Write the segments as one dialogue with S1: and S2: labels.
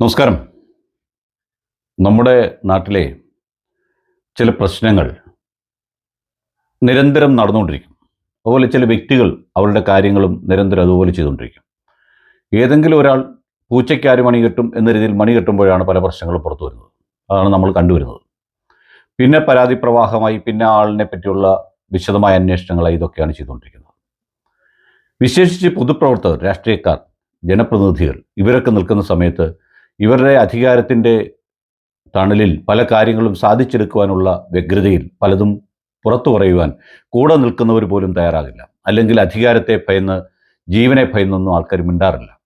S1: നമസ്കാരം. നമ്മുടെ നാട്ടിലെ ചില പ്രശ്നങ്ങൾ നിരന്തരം നടന്നുകൊണ്ടിരിക്കും. അതുപോലെ ചില വ്യക്തികൾ അവരുടെ കാര്യങ്ങളും നിരന്തരം അതുപോലെ ചെയ്തുകൊണ്ടിരിക്കും. ഏതെങ്കിലും ഒരാൾ പൂച്ചയ്ക്ക് മണി കെട്ടും എന്ന രീതിയിൽ മണി കെട്ടുമ്പോഴാണ് പല പ്രശ്നങ്ങളും പുറത്തു വരുന്നത്. അതാണ് നമ്മൾ കണ്ടുവരുന്നത്. പിന്നെ പരാതി പ്രവാഹമായി പിന്നെ ആളിനെ പറ്റിയുള്ള വിശദമായ അന്വേഷണങ്ങളായി ഇതൊക്കെയാണ് ചെയ്തുകൊണ്ടിരിക്കുന്നത്. വിശേഷിച്ച് പൊതുപ്രവർത്തകർ രാഷ്ട്രീയക്കാർ ജനപ്രതിനിധികൾ ഇവരൊക്കെ നിൽക്കുന്ന സമയത്ത് ഇവരുടെ അധികാരത്തിന്റെ തണലിൽ പല കാര്യങ്ങളും സാധിച്ചെടുക്കുവാനുള്ള വ്യഗ്രതയിൽ പലതും പുറത്തു പറയുവാൻ കൂടെ നിൽക്കുന്നവർ പോലും തയ്യാറാകില്ല. അല്ലെങ്കിൽ അധികാരത്തെ ഭയന്ന് ജീവനെ ഭയന്നൊന്നും ആൾക്കാർ മിണ്ടാറില്ല.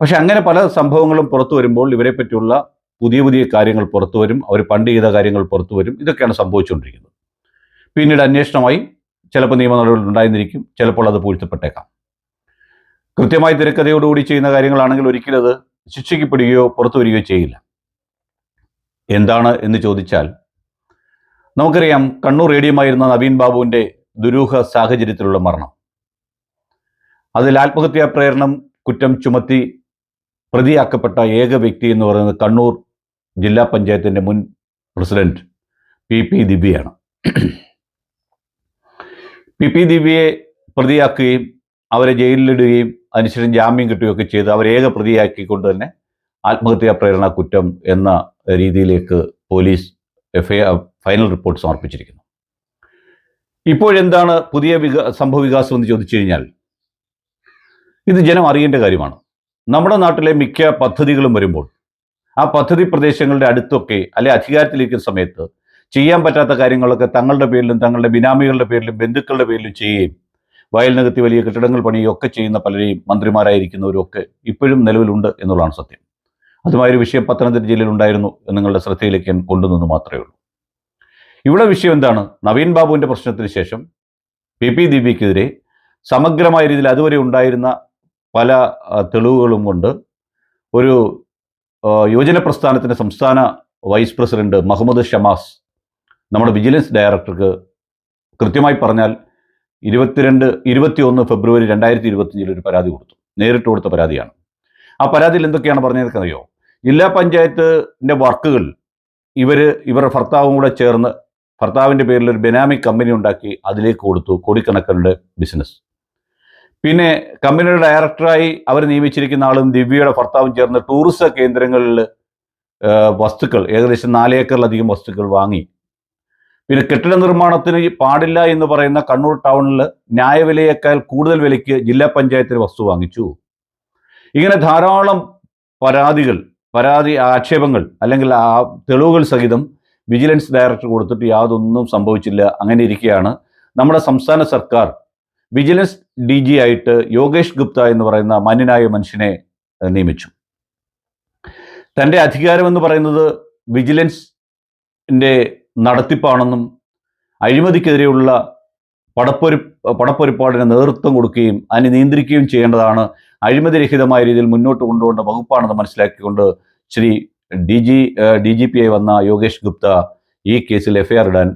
S1: പക്ഷെ അങ്ങനെ പല സംഭവങ്ങളും പുറത്തു വരുമ്പോൾ ഇവരെ പറ്റിയുള്ള പുതിയ പുതിയ കാര്യങ്ങൾ പുറത്തു വരും. അവർ പണ്ട് ചെയ്ത കാര്യങ്ങൾ പുറത്തു വരും. ഇതൊക്കെയാണ് സംഭവിച്ചുകൊണ്ടിരിക്കുന്നത്. പിന്നീട് അന്വേഷണമായി ചിലപ്പോൾ നിയമ നടപടികൾ ഉണ്ടായിരുന്നിരിക്കും. ചിലപ്പോൾ അത് പൂഴ്ത്തപ്പെട്ടേക്കാം. കൃത്യമായി തിരക്കഥയോടുകൂടി ചെയ്യുന്ന കാര്യങ്ങളാണെങ്കിൽ ഒരിക്കലും അത് ശിക്ഷിക്കപ്പെടുകയോ പുറത്തു വരികയോ ചെയ്യില്ല. എന്താണ് എന്ന് ചോദിച്ചാൽ നമുക്കറിയാം കണ്ണൂർ റേഡിയമായിരുന്ന നവീൻ ബാബുവിന്റെ ദുരൂഹ സാഹചര്യത്തിലുള്ള മരണം. അതിൽ ആത്മഹത്യാ പ്രേരണം കുറ്റം ചുമത്തി പ്രതിയാക്കപ്പെട്ട ഏക വ്യക്തി എന്ന് പറയുന്നത് കണ്ണൂർ ജില്ലാ പഞ്ചായത്തിന്റെ മുൻ പ്രസിഡന്റ് പി പി ദിവ്യയാണ്. പി പി ദിവ്യയെ പ്രതിയാക്കുകയും അവരെ ജയിലിലിടുകയും അതിനുശേഷം ജാമ്യം കിട്ടുകയൊക്കെ ചെയ്ത് അവരെ ഏക പ്രതിയാക്കിക്കൊണ്ട് തന്നെ ആത്മഹത്യാ പ്രേരണ കുറ്റം എന്ന രീതിയിലേക്ക് പോലീസ് എഫ് ഫൈനൽ റിപ്പോർട്ട് സമർപ്പിച്ചിരിക്കുന്നു. ഇപ്പോഴെന്താണ് പുതിയ വിക സംഭവ വികാസം എന്ന് ചോദിച്ചു കഴിഞ്ഞാൽ ഇത് ജനം അറിയേണ്ട കാര്യമാണ്. നമ്മുടെ നാട്ടിലെ മിക്ക പദ്ധതികളും വരുമ്പോൾ ആ പദ്ധതി പ്രദേശങ്ങളുടെ അടുത്തൊക്കെ അല്ലെ അധികാരത്തിലിരിക്കുന്ന സമയത്ത് ചെയ്യാൻ പറ്റാത്ത കാര്യങ്ങളൊക്കെ തങ്ങളുടെ പേരിലും തങ്ങളുടെ ബിനാമികളുടെ പേരിലും ബന്ധുക്കളുടെ പേരിലും ചെയ്യുകയും വയൽ നികത്തി വലിയ കെട്ടിടങ്ങൾ പണിയൊക്കെ ചെയ്യുന്ന പലരെയും മന്ത്രിമാരായിരിക്കുന്നവരും ഒക്കെ ഇപ്പോഴും നിലവിലുണ്ട് എന്നുള്ളതാണ് സത്യം. അതുമായൊരു വിഷയം പത്തനംതിട്ട ജില്ലയിൽ ഉണ്ടായിരുന്നു നിങ്ങളുടെ ശ്രദ്ധയിലേക്ക് ഞാൻ കൊണ്ടുവന്നു മാത്രമേ ഉള്ളൂ. ഇവിടെ വിഷയം എന്താണ്? നവീൻ ബാബുവിന്റെ പ്രശ്നത്തിന് ശേഷം പി പി ദിവ്യക്കെതിരെ സമഗ്രമായ രീതിയിൽ അതുവരെ ഉണ്ടായിരുന്ന പല തെളിവുകളും കൊണ്ട് ഒരു യുവജന പ്രസ്ഥാനത്തിന്റെ സംസ്ഥാന വൈസ് പ്രസിഡന്റ് മുഹമ്മദ് ഷമാസ് നമ്മുടെ വിജിലൻസ് ഡയറക്ടർക്ക് കൃത്യമായി പറഞ്ഞാൽ ഇരുപത്തിരണ്ട് ഇരുപത്തിയൊന്ന് ഫെബ്രുവരി രണ്ടായിരത്തി ഇരുപത്തിയഞ്ചിൽ ഒരു പരാതി കൊടുത്തു. നേരിട്ട് കൊടുത്ത പരാതിയാണ്. ആ പരാതിയിൽ എന്തൊക്കെയാണ് പറഞ്ഞതെന്നറിയോ? ജില്ലാ പഞ്ചായത്തിന്റെ വർക്കുകൾ ഇവർ ഇവരുടെ ഭർത്താവും കൂടെ ചേർന്ന് ഭർത്താവിന്റെ പേരിൽ ഒരു ബെനാമി കമ്പനി ഉണ്ടാക്കി അതിലേക്ക് കൊടുത്തു കോടിക്കണക്കിനുടെ ബിസിനസ് പിന്നെ കമ്പനിയുടെ ഡയറക്ടറായി അവർ നിയമിച്ചിരിക്കുന്ന ആളും ദിവ്യയുടെ ഭർത്താവും ചേർന്ന് ടൂറിസ്റ്റ് കേന്ദ്രങ്ങളിൽ വസ്തുക്കൾ ഏകദേശം നാല് ഏക്കറിലധികം വസ്തുക്കൾ വാങ്ങി പിന്നെ കെട്ടിട നിർമ്മാണത്തിന് പാടില്ല എന്ന് പറയുന്ന കണ്ണൂർ ടൗണിൽ ന്യായവിലയേക്കാൾ കൂടുതൽ വിലയ്ക്ക് ജില്ലാ പഞ്ചായത്തിന് വസ്തു വാങ്ങിച്ചു. ഇങ്ങനെ ധാരാളം പരാതികൾ പരാതി ആക്ഷേപങ്ങൾ അല്ലെങ്കിൽ ആ തെളിവുകൾ സഹിതം വിജിലൻസ് ഡയറക്ടർ കൊടുത്തിട്ട് യാതൊന്നും സംഭവിച്ചില്ല. അങ്ങനെ ഇരിക്കുകയാണ് നമ്മുടെ സംസ്ഥാന സർക്കാർ വിജിലൻസ് ഡി ജി ആയിട്ട് യോഗേഷ് ഗുപ്ത എന്ന് പറയുന്ന മാന്യനായ മനുഷ്യനെ നിയമിച്ചു. തന്റെ അധികാരം എന്ന് പറയുന്നത് വിജിലൻസിന്റെ നടത്തിപ്പാണെന്നും അഴിമതിക്കെതിരെയുള്ള പടപ്പൊരു പടപ്പൊരുപ്പാടിന് നേതൃത്വം കൊടുക്കുകയും അതിനെ നിയന്ത്രിക്കുകയും ചെയ്യേണ്ടതാണ്. അഴിമതിരഹിതമായ രീതിയിൽ മുന്നോട്ട് കൊണ്ടുപോകേണ്ട വകുപ്പാണെന്ന് മനസ്സിലാക്കിക്കൊണ്ട് Shri D G D G P ആയി വന്ന യോഗേഷ് ഗുപ്ത ഈ കേസിൽ എഫ്ഐആർ ഇടാൻ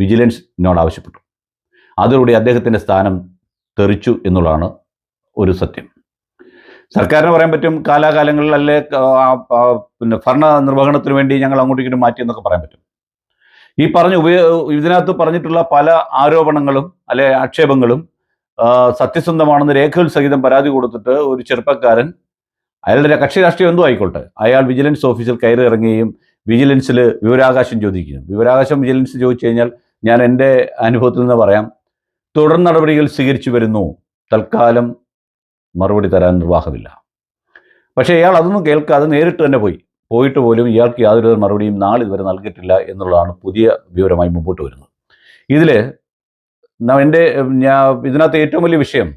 S1: വിജിലൻസിനോട് ആവശ്യപ്പെട്ടു. അതിലൂടെ അദ്ദേഹത്തിന്റെ സ്ഥാനം തെറിച്ചു എന്നുള്ളതാണ് ഒരു സത്യം. സർക്കാരിന് പറയാൻ പറ്റും കാലാകാലങ്ങളിൽ അല്ലെ പിന്നെ ഭരണ നിർവഹണത്തിന് വേണ്ടി ഞങ്ങൾ അങ്ങോട്ടും ഇങ്ങോട്ടും മാറ്റി എന്നൊക്കെ പറയാൻ പറ്റും. ഈ പറഞ്ഞ ഉപയോ ഇതിനകത്ത് പറഞ്ഞിട്ടുള്ള പല ആരോപണങ്ങളും അല്ലെ ആക്ഷേപങ്ങളും സത്യസന്ധമാണെന്ന് രേഖകൾ സഹിതം പരാതി കൊടുത്തിട്ട് ഒരു ചെറുപ്പക്കാരൻ അയാളുടെ കക്ഷി രാഷ്ട്രീയം എന്തോ ആയിക്കോട്ടെ. അയാൾ വിജിലൻസ് ഓഫീസിൽ കയറി ഇറങ്ങുകയും വിജിലൻസിൽ വിവരാകാശം ചോദിക്കുന്നു വിവരാകാശം വിജിലൻസ് ചോദിച്ചു കഴിഞ്ഞാൽ ഞാൻ എന്റെ അനുഭവത്തിൽ നിന്ന് പറയാം തുടർ നടപടികൾ സ്വീകരിച്ചു വരുന്നു. തൽക്കാലം മറുപടി തരാൻ നിർവാഹമില്ല. പക്ഷേ ഇയാൾ അതൊന്നും കേൾക്കാതെ നേരിട്ട് തന്നെ പോയി. പോയിട്ട് പോലും ഇയാൾക്ക് യാതൊരു മറുപടിയും നാളെ ഇതുവരെ നൽകിയിട്ടില്ല എന്നുള്ളതാണ് പുതിയ വിവരമായി മുമ്പോട്ട് വരുന്നത്. ഇതിൽ എന്റെ ഞാൻ ഇതിനകത്ത് ഏറ്റവും വലിയ വിഷയം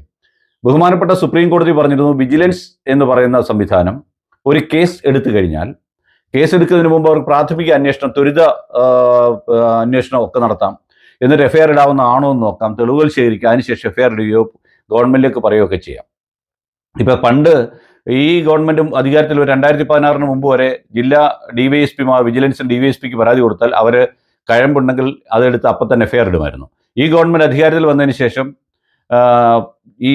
S1: ബഹുമാനപ്പെട്ട സുപ്രീം കോടതി പറഞ്ഞിരുന്നു വിജിലൻസ് എന്ന് പറയുന്ന സംവിധാനം ഒരു കേസ് എടുത്തു കഴിഞ്ഞാൽ കേസ് എടുക്കുന്നതിന് മുമ്പ് അവർക്ക് പ്രാഥമിക അന്വേഷണം ത്വരിത അന്വേഷണം ഒക്കെ നടത്താം. എന്നിട്ട് എഫ്ഐആർ ഇടാവുന്ന ആണോ എന്ന് നോക്കാം. തെളിവുകൾ ശേഖരിക്കുക. അതിനുശേഷം എഫ്ഐആർ ഇടുകയോ ഗവൺമെന്റിലേക്ക് പറയുകയൊക്കെ ചെയ്യാം. ഇപ്പൊ പണ്ട് ഈ ഗവൺമെന്റും അധികാരത്തിൽ ഒരു രണ്ടായിരത്തി പതിനാറിന് മുമ്പ് വരെ ജില്ലാ ഡിവൈഎസ്പിമാർ വിജിലൻസ് ഡിവൈഎസ്പിക്ക് പരാതി കൊടുത്താൽ അവർ കഴമ്പുണ്ടെങ്കിൽ അതെടുത്ത് അപ്പം തന്നെ എഫ്ഐആർ ഇടുമായിരുന്നു. ഈ ഗവൺമെന്റ് അധികാരത്തിൽ വന്നതിന് ശേഷം ഈ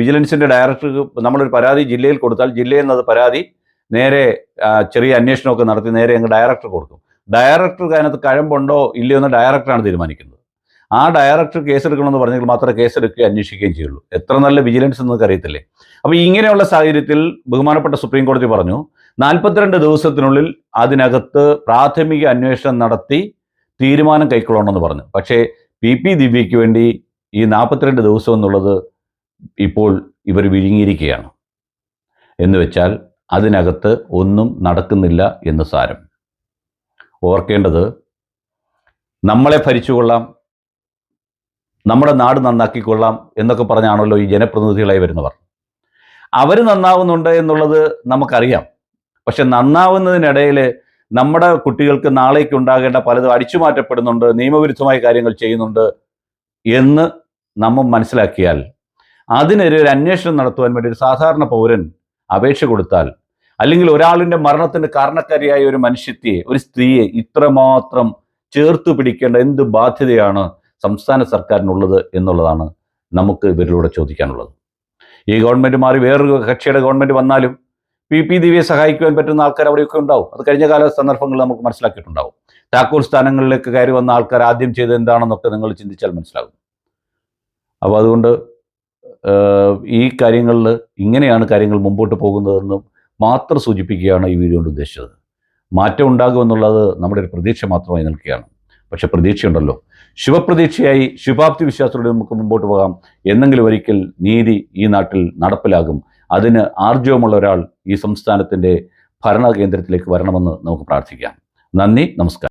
S1: വിജിലൻസിന്റെ ഡയറക്ടർ നമ്മളൊരു പരാതി ജില്ലയിൽ കൊടുത്താൽ ജില്ലയിൽ നിന്ന് അത് പരാതി നേരെ ചെറിയ അന്വേഷണമൊക്കെ നടത്തി നേരെ അങ്ങ് ഡയറക്ടർ കൊടുക്കും. ഡയറക്ടർക്ക് അതിനകത്ത് കഴമ്പുണ്ടോ ഇല്ലയോ എന്ന് ഡയറക്ടറാണ് തീരുമാനിക്കുന്നത്. ആ ഡയറക്ടർ കേസെടുക്കണമെന്ന് പറഞ്ഞെങ്കിൽ മാത്രമേ കേസെടുക്കുകയും അന്വേഷിക്കുകയും ചെയ്യുള്ളൂ. എത്ര നല്ല വിജിലൻസ് എന്നൊക്കെ അറിയത്തില്ലേ അപ്പോൾ ഇങ്ങനെയുള്ള സാഹചര്യത്തിൽ ബഹുമാനപ്പെട്ട സുപ്രീം കോടതി പറഞ്ഞു നാൽപ്പത്തിരണ്ട് ദിവസത്തിനുള്ളിൽ അതിനകത്ത് പ്രാഥമിക അന്വേഷണം നടത്തി തീരുമാനം കൈക്കൊള്ളണമെന്ന് പറഞ്ഞു. പക്ഷേ പി പി ദിവ്യയ്ക്ക് വേണ്ടി ഈ നാൽപ്പത്തിരണ്ട് ദിവസം എന്നുള്ളത് ഇപ്പോൾ ഇവർ വിഴുങ്ങിയിരിക്കുകയാണ്. എന്ന് വെച്ചാൽ അതിനകത്ത് ഒന്നും നടക്കുന്നില്ല എന്ന് സാരം. ഓർക്കേണ്ടത് നമ്മളെ ഭരിച്ചുകൊള്ളാം നമ്മുടെ നാട് നന്നാക്കിക്കൊള്ളാം എന്നൊക്കെ പറഞ്ഞാണല്ലോ ഈ ജനപ്രതിനിധികളായി വരുന്നവർ. അവർ നന്നാവുന്നുണ്ട് എന്നുള്ളത് നമുക്കറിയാം. പക്ഷെ നന്നാവുന്നതിനിടയിൽ നമ്മുടെ കുട്ടികൾക്ക് നാളേക്ക് ഉണ്ടാകേണ്ട പലതും അടിച്ചു മാറ്റപ്പെടുന്നുണ്ട് നിയമവിരുദ്ധമായ കാര്യങ്ങൾ ചെയ്യുന്നുണ്ട് എന്ന് നമ്മൾ മനസ്സിലാക്കിയാൽ അതിനൊരു ഒരു അന്വേഷണം നടത്തുവാൻ വേണ്ടി ഒരു സാധാരണ പൗരൻ അപേക്ഷ കൊടുത്താൽ അല്ലെങ്കിൽ ഒരാളിന്റെ മരണത്തിന് കാരണക്കാരിയായ ഒരു മനുഷ്യത്തെ ഒരു സ്ത്രീയെ ഇത്രമാത്രം ചേർത്ത് പിടിക്കേണ്ട എന്ത് ബാധ്യതയാണ് സംസ്ഥാന സർക്കാരിനുള്ളത് എന്നുള്ളതാണ് നമുക്ക് ഇവരിലൂടെ ചോദിക്കാനുള്ളത്. ഈ ഗവൺമെന്റ് മാറി വേറൊരു കക്ഷിയുടെ ഗവൺമെന്റ് വന്നാലും പി. പി. ദിവ്യയെ സഹായിക്കുവാൻ പറ്റുന്ന ആൾക്കാർ അവിടെയൊക്കെ ഉണ്ടാവും. അത് കഴിഞ്ഞ കാല സന്ദർഭങ്ങളിൽ നമുക്ക് മനസ്സിലാക്കിയിട്ടുണ്ടാവും. താക്കൂർ സ്ഥാനങ്ങളിലേക്ക് കയറി വന്ന ആൾക്കാർ ആദ്യം ചെയ്ത് എന്താണെന്നൊക്കെ നിങ്ങൾ ചിന്തിച്ചാൽ മനസ്സിലാകും. അപ്പോൾ അതുകൊണ്ട് ഈ കാര്യങ്ങളിൽ ഇങ്ങനെയാണ് കാര്യങ്ങൾ മുമ്പോട്ട് പോകുന്നതെന്നും മാത്രം സൂചിപ്പിക്കുകയാണ് ഈ വീഡിയോ കൊണ്ട് ഉദ്ദേശിച്ചത്. മാറ്റം ഉണ്ടാകുമെന്നുള്ളത് നമ്മുടെ ഒരു പ്രതീക്ഷ മാത്രമായി നിൽക്കുകയാണ്. പക്ഷെ പ്രതീക്ഷയുണ്ടല്ലോ. ശുഭപ്രതീക്ഷയായി ശുഭാപ്തി വിശ്വാസത്തോടെ നമുക്ക് മുമ്പോട്ട് പോകാം. എന്നെങ്കിലും ഒരിക്കൽ നീതി ഈ നാട്ടിൽ നടപ്പിലാകും. അതിന് ആർജവമുള്ള ഒരാൾ ഈ സംസ്ഥാനത്തിന്റെ ഭരണ കേന്ദ്രത്തിലേക്ക് വരണമെന്ന് നമുക്ക് പ്രാർത്ഥിക്കാം. നന്ദി നമസ്കാരം.